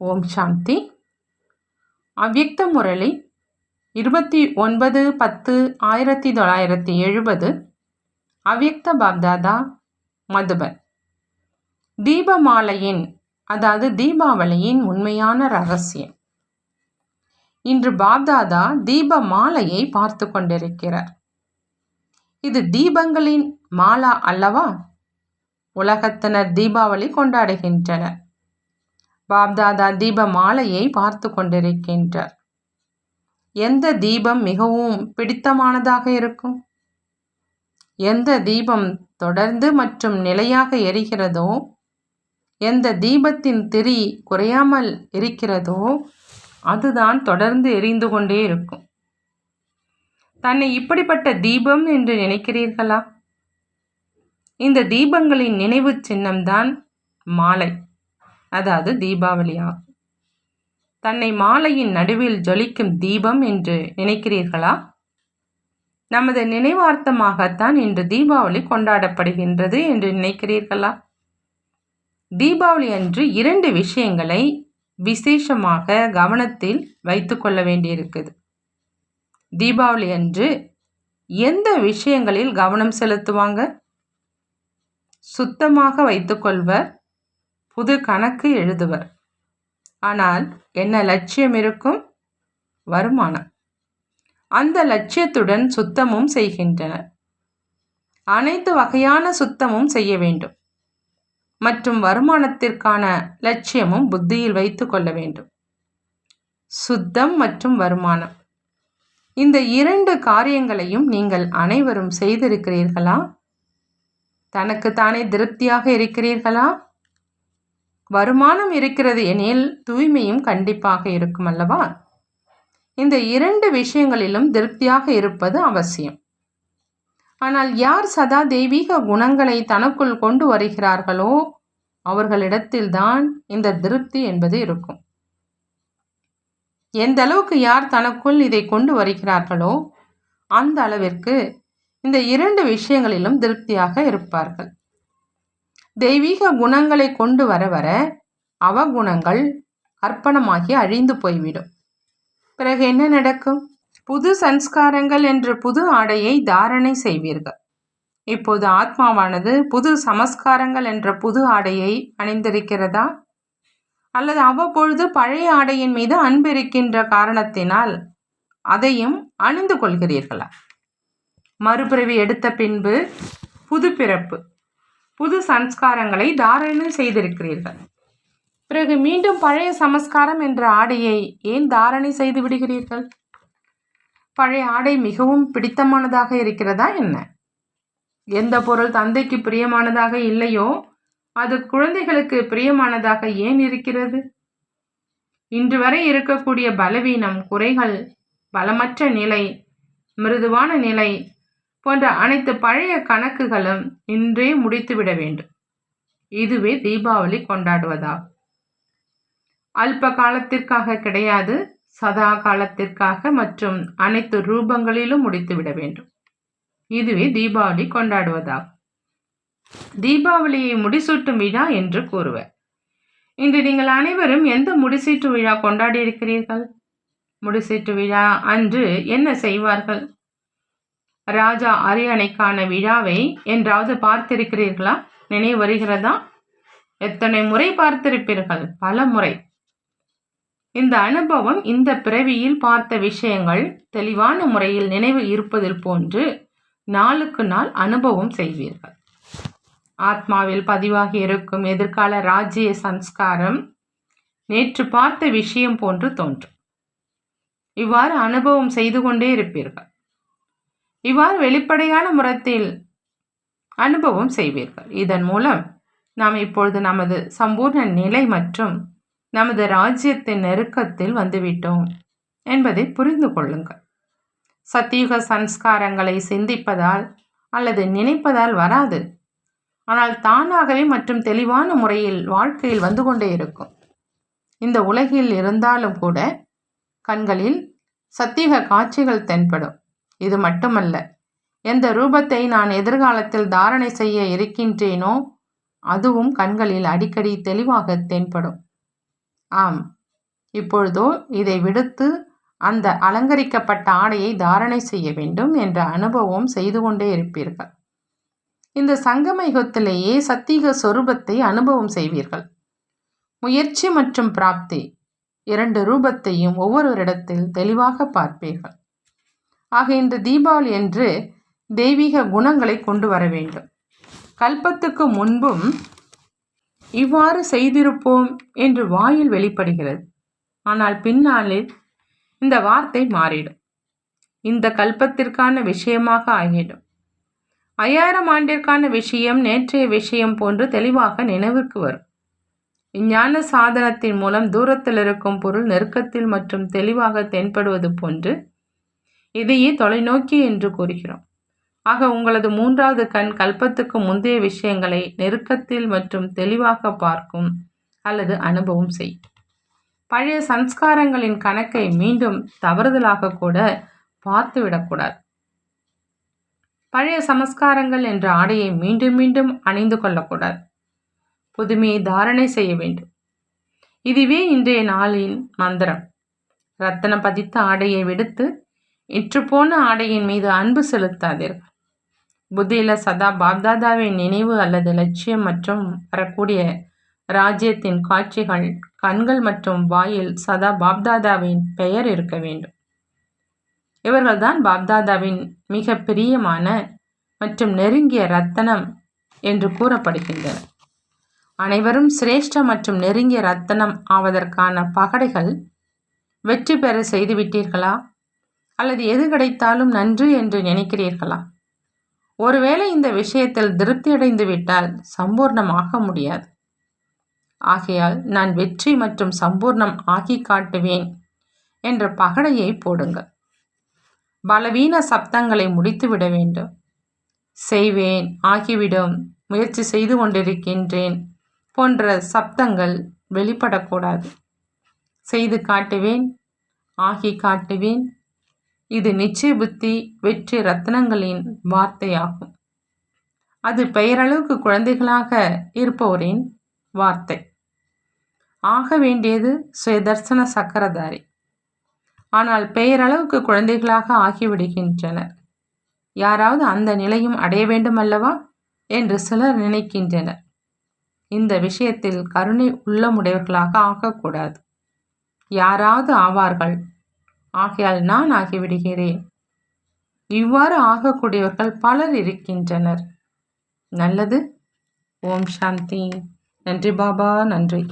ஓம் சாந்தி. அவ்யக்த முரளி இருபத்தி ஒன்பது பத்து ஆயிரத்தி தொள்ளாயிரத்தி எழுபது. அவ்யக்த பாப்தாதா மதுபன். தீபமாலையின் அதாவது தீபாவளியின் உண்மையான ரகசியம். இன்று பாப்தாதா தீப மாலையை பார்த்து கொண்டிருக்கிறார். இது தீபங்களின் மாலா அல்லவா? உலகத்தினர் தீபாவளி கொண்டாடுகின்றனர். பாப்தாதா தீப மாலையை பார்த்து கொண்டிருக்கின்றார். எந்த தீபம் மிகவும் பிடித்தமானதாக இருக்கும்? எந்த தீபம் தொடர்ந்து மற்றும் நிலையாக எரிகிறதோ எந்த தீபத்தின் திரி குறையாமல் இருக்கிறதோ அதுதான் தொடர்ந்து எரிந்து கொண்டே இருக்கும். தன்னை இப்படிப்பட்ட தீபம் என்று நினைக்கிறீர்களா? இந்த தீபங்களின் நினைவு சின்னம்தான் மாலை. அதாவது தீபாவளி ஆகும். தன்னை மாலையின் நடுவில் ஜொலிக்கும் தீபம் என்று நினைக்கிறீர்களா? நமது நினைவார்த்தமாகத்தான் இன்று தீபாவளி கொண்டாடப்படுகின்றது என்று நினைக்கிறீர்களா? தீபாவளி அன்று இரண்டு விஷயங்களை விசேஷமாக கவனத்தில் வைத்துக்கொள்ள வேண்டியிருக்குது. தீபாவளி அன்று எந்த விஷயங்களில் கவனம் செலுத்துவாங்க? சுத்தமாக வைத்துக்கொள்வர் புது கணக்கு எழுதுவர். ஆனால் என்ன லட்சியம் இருக்கும்? வருமானம். அந்த லட்சியத்துடன் சுத்தமும் செய்கின்றனர். அனைத்து வகையான சுத்தமும் செய்ய வேண்டும். மற்றும் வருமானத்திற்கான லட்சியமும் புத்தியில் வைத்து கொள்ள வேண்டும். சுத்தம் மற்றும் வருமானம். இந்த இரண்டு காரியங்களையும் நீங்கள் அனைவரும் செய்திருக்கிறீர்களா? தனக்கு தானே திருப்தியாக இருக்கிறீர்களா? வருமானம் இருக்கிறது எனில் தூய்மையும் கண்டிப்பாக இருக்கும் அல்லவா? இந்த இரண்டு விஷயங்களிலும் திருப்தியாக இருப்பது அவசியம். ஆனால் யார் சதா தெய்வீக குணங்களை தனக்குள் கொண்டு வருகிறார்களோ அவர்களிடத்தில்தான் இந்த திருப்தி என்பது இருக்கும். எந்த அளவுக்கு யார் தனக்குள் இதை கொண்டு வருகிறார்களோ அந்த அளவிற்கு இந்த இரண்டு விஷயங்களிலும் திருப்தியாக இருப்பார்கள். தெய்வீக குணங்களை கொண்டு வர வர அவகுணங்கள் அர்ப்பணமாகி அழிந்து போய்விடும். பிறகு என்ன நடக்கும்? புது சன்ஸ்காரங்கள் என்ற புது ஆடையை தாரணை செய்வீர்கள். இப்போது ஆத்மாவானது புது சமஸ்காரங்கள் என்ற புது ஆடையை அணிந்திருக்கிறதா? அல்லது அவ்வப்பொழுது பழைய ஆடையின் மீது அன்பிருக்கின்ற காரணத்தினால் அதையும் அணிந்து கொள்கிறீர்களா? மறுபிறவி எடுத்த பின்பு புது பிறப்பு புது சம்ஸ்காரங்களை தாரணை செய்திருக்கிறீர்கள். பிறகு மீண்டும் பழைய சமஸ்காரம் என்ற ஆடையை ஏன் தாரணை செய்து விடுகிறீர்கள்? பழைய ஆடை மிகவும் பிடித்தமானதாக இருக்கிறதா என்ன? எந்த பொருள் தந்தைக்கு பிரியமானதாக இல்லையோ அது குழந்தைகளுக்கு பிரியமானதாக ஏன் இருக்கிறது? இன்று வரை இருக்கக்கூடிய பலவீனம் குறைகள் பலமற்ற நிலை மிருதுவான நிலை போன்ற அனைத்து பழைய கணக்குகளும் இன்றே முடித்துவிட வேண்டும். இதுவே தீபாவளி கொண்டாடுவதாகும் அல்ப காலத்திற்காக கிடையாது சதா காலத்திற்காக மற்றும் அனைத்து ரூபங்களிலும் முடித்துவிட வேண்டும். இதுவே தீபாவளி கொண்டாடுவதாகும் தீபாவளியை முடிசூட்டும் விழா என்று கூறுவர். இன்று நீங்கள் அனைவரும் எந்த முடிசீட்டு விழா கொண்டாடி இருக்கிறீர்கள்? முடிசீட்டு விழா அன்று என்ன செய்வார்கள்? ராஜா அரியணைக்கான விழாவை என்றாவது பார்த்திருக்கிறீர்களா? நினைவு வருகிறதா? எத்தனை முறை பார்த்திருப்பீர்கள்? பல முறை. இந்த அனுபவம் இந்த பிறவியில் பார்த்த விஷயங்கள் தெளிவான முறையில் நினைவு இருப்பதில் போன்று நாளுக்கு நாள் அனுபவம் செய்வீர்கள். ஆத்மாவில் பதிவாகி இருக்கும் எதிர்கால ராஜ்ய சம்ஸ்காரம் நேற்று பார்த்த விஷயம் போன்று தோன்றும். இவ்வாறு அனுபவம் செய்து கொண்டே இருப்பீர்கள். இவ்வாறு வெளிப்படையான முறத்தில் அனுபவம் செய்வீர்கள். இதன் மூலம் நாம் இப்பொழுது நமது சம்பூர்ண நிலை மற்றும் நமது ராஜ்யத்தின் நெருக்கத்தில் வந்துவிட்டோம் என்பதை புரிந்து கொள்ளுங்கள். சத்தியுக சன்ஸ்காரங்களை சிந்திப்பதால் அல்லது நினைப்பதால் வராது. ஆனால் தானாகவே மற்றும் தெளிவான முறையில் வாழ்க்கையில் வந்து கொண்டே இருக்கும். இந்த உலகில் இருந்தாலும் கூட கண்களில் சத்தியுக காட்சிகள் தென்படும். இது மட்டுமல்ல. எந்த ரூபத்தை நான் எதிர்காலத்தில் தாரணை செய்ய இருக்கின்றேனோ அதுவும் கண்களில் அடிக்கடி தெளிவாக தென்படும். ஆம். இப்பொழுதோ இதை விடுத்து அந்த அலங்கரிக்கப்பட்ட ஆடையை தாரணை செய்ய வேண்டும் என்ற அனுபவம் செய்து கொண்டே இருப்பீர்கள். இந்த சங்கம யுகத்திலேயே சத்திக சொரூபத்தை அனுபவம் செய்வீர்கள். முயற்சி மற்றும் பிராப்தி இரண்டு ரூபத்தையும் ஒவ்வொரு இடத்தில் தெளிவாக பார்ப்பீர்கள். ஆக இந்த தீபாவளி என்று தெய்வீக குணங்களை கொண்டு வர வேண்டும். கல்பத்துக்கு முன்பும் இவ்வாறு செய்திருப்போம் என்று வாயில் வெளிப்படுகிறது. ஆனால் பின்னாளில் இந்த வார்த்தை மாறிடும். இந்த கல்பத்திற்கான விஷயமாக ஆகிடும். ஐயாயிரம் ஆண்டிற்கான விஷயம் நேற்றைய விஷயம் போன்று தெளிவாக நினைவுக்கு வரும். விஞ்ஞான சாதனத்தின் மூலம் தூரத்தில் இருக்கும் பொருள் நெருக்கத்தில் மற்றும் தெளிவாக தென்படுவது போன்று இதையே தொலைநோக்கி என்று கூறுகிறோம். ஆக உங்களது மூன்றாவது கண் கல்பத்துக்கு முந்தைய விஷயங்களை நெருக்கத்தில் மற்றும் தெளிவாக பார்க்கும் அல்லது அனுபவம் செய். பழைய சன்ஸ்காரங்களின் கணக்கை மீண்டும் தவறுதலாக கூட பார்த்துவிடக்கூடாது பழைய சமஸ்காரங்கள் என்ற ஆடையை மீண்டும் மீண்டும் அணிந்து கொள்ளக்கூடாது. புதுமையை தாரணை செய்ய வேண்டும். இதுவே இன்றைய நாளின் மந்திரம். ரத்தனம் பதித்த ஆடையை விடுத்து இற்றுப்போன ஆடையின் மீது அன்பு செலுத்தாதீர்கள் புத்தியில் சதா பாப்தாதாவின் நினைவு அல்லது லட்சியம் மற்றும் வரக்கூடிய ராஜ்யத்தின் காட்சிகள் கண்கள் மற்றும் வாயில் சதா பாப்தாதாவின் பெயர் இருக்க வேண்டும். இவர்கள்தான் பாப்தாதாவின் மிக பிரியமான மற்றும் நெருங்கிய ரத்தனம் என்று கூறப்படுகின்றனர். அனைவரும் சிரேஷ்ட மற்றும் நெருங்கிய ரத்தனம் ஆவதற்கான பகடைகள் வெற்றி பெற செய்துவிட்டீர்களா? அல்லது எது கிடைத்தாலும் நன்று என்று நினைக்கிறீர்களா? ஒருவேளை இந்த விஷயத்தில் திருப்தி அடைந்து விட்டால் சம்பூர்ணமாக முடியாது. ஆகையால் நான் வெற்றி மற்றும் சம்பூர்ணம் ஆகி காட்டுவேன் என்ற பகடையை போடுங்கள். பலவீன சப்தங்களை முடித்துவிட வேண்டும். செய்வேன் ஆகிவிடும் முயற்சி செய்து கொண்டிருக்கின்றேன் போன்ற சப்தங்கள் வெளிப்படக்கூடாது. செய்து காட்டுவேன் ஆகி காட்டுவேன் இது நிச்சய புத்தி வெற்றி ரத்னங்களின் வார்த்தையாகும். அது பெயரளவுக்கு குழந்தைகளாக இருப்பவரின் வார்த்தை. ஆக வேண்டியது சுயதர்சன சக்கரதாரி. ஆனால் பெயரளவுக்கு குழந்தைகளாக ஆகிவிடுகின்றனர். யாராவது அந்த நிலையும் அடைய வேண்டும் அல்லவா என்று சிலர் நினைக்கின்றனர். இந்த விஷயத்தில் கருணை உள்ளமுடையவர்களாக ஆகக்கூடாது. யாராவது ஆவார்கள். ஆகையால் நான் ஆகிவிடுகிறேன். இவ்வாறு ஆகக்கூடியவர்கள் பலர் இருக்கின்றனர். நல்லது. ஓம் சாந்தி. நன்றி பாபா நன்றி.